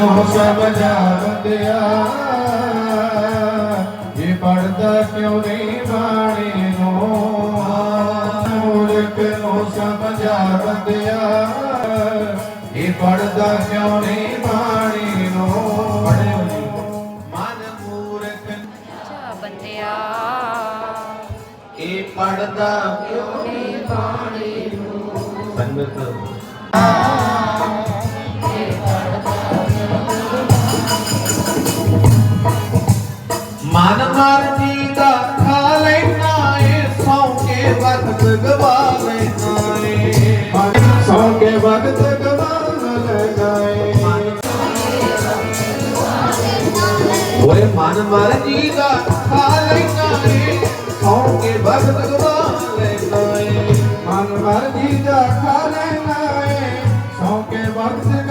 ਨੂੰ ਸਮਝਾ ਬੰਦਿਆ ਇਹ ਪੜਦਾ ਕਿਉਂ ਨਹੀਂ ਬਾਣੀ ਨੂੰ? ਮੂਰਖ ਨੂੰ ਸਮਝਾ ਬੰਦਿਆ ਇਹ ਪੜਦਾ ਕਿਉਂ ਨਹੀਂ ਬਾਣੀ ਨੂੰ? ਮਨ ਮੂਰਖ ਬੰਦਿਆ। ਇਹ ਪੜਦਾ ਕਿਉਂ ਨਹੀਂ ਬਾਣੀ ਨੂੰ? ਸੰਗਤ। ਮਨ ਮਰਜ਼ੀ ਦਾ ਖਾ ਲੈਣਾ ਏ ਸੌ ਕੇ ਵਕਤ ਗਵਾ ਲੈਣਾ ਏ। ਸੌ ਕੇ ਵਕਤ ਗਵਾ ਲੈਣਾ ਏ। ਓਏ ਮਨ ਮਰਜ਼ੀ ਦਾ ਖਾ ਲੈਣਾ ਏ ਸੌ ਕੇ ਵਕਤ ਗਵਾ ਲੈਣਾ ਏ। ਮਨ ਮਰਜ਼ੀ ਦਾ ਖਾ ਲੈਣਾ ਏ ਸੌ ਕੇ ਵਕਤ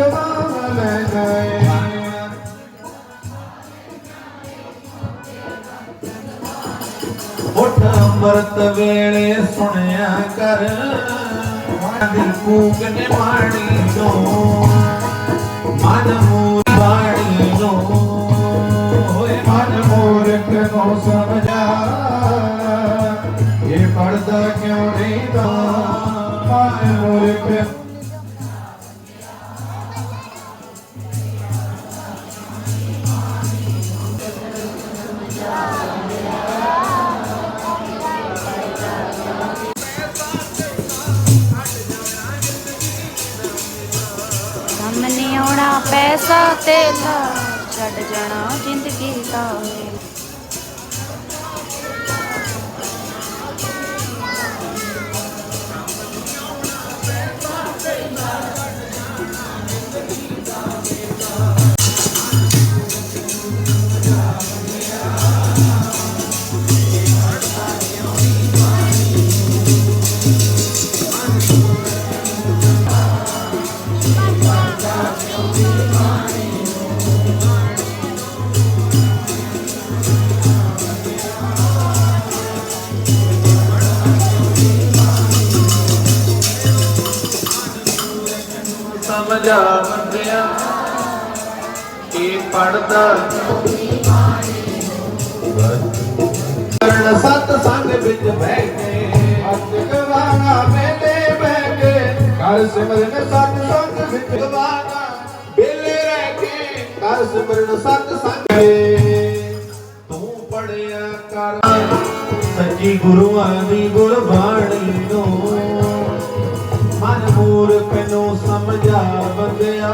ਅੰਮ੍ਰਿਤ ਵੇਲੇ ਸੁਣਿਆ ਕਰ। ਦਿਲ ਕੂਕ ਨੇ ਮਾਣੀ ਨੂੰ ਮਨ ਮੂਰ ਬਾਣੀ ਨੂੰ ਹੋਏ ਮਨ ਮੂਰਖ ਨੂੰ ਸਮਝਾ। ਇਹ ਪੜਦਾ ਕਿਉਂ ਨਹੀਂ ਦਾ ਮਨ ਮੂਰਖ ਆਉਣਾ ਪੈਸਾ ਤੇਲਾ ਛੱਡ ਜਾਣਾ ਜ਼ਿੰਦਗੀ ਦਾ। ਸਮਝਾ ਬੰਦਿਆ ਇਹ ਪੜਦਾ ਕਰਨ ਸਤ ਸੰਗ ਵਿੱਚ ਬਹਿ ਕੇ, ਅੱਜ ਗਵਾਣਾ ਮੇਲੇ ਬਹਿ ਕੇ। ਕਰ ਸਿਮਰਨ ਸਤ ਸੰਗ ਵਿੱਚ ਗਵਾਣਾ ਬੇਲੇ ਰਹਿ ਕੇ। ਕਰ ਸਿਮਰਨ ਸਤ ਸੰਗ ਤੂੰ ਪੜਿਆ ਕਰ। ਸੱਚੀ ਗੁਰੂਆਂ ਦੀ ਗੁਰਬਾਣੀ ਨੂੰ ਮੂਰਖ ਨੂੰ ਸਮਝਾ ਬੰਦਿਆ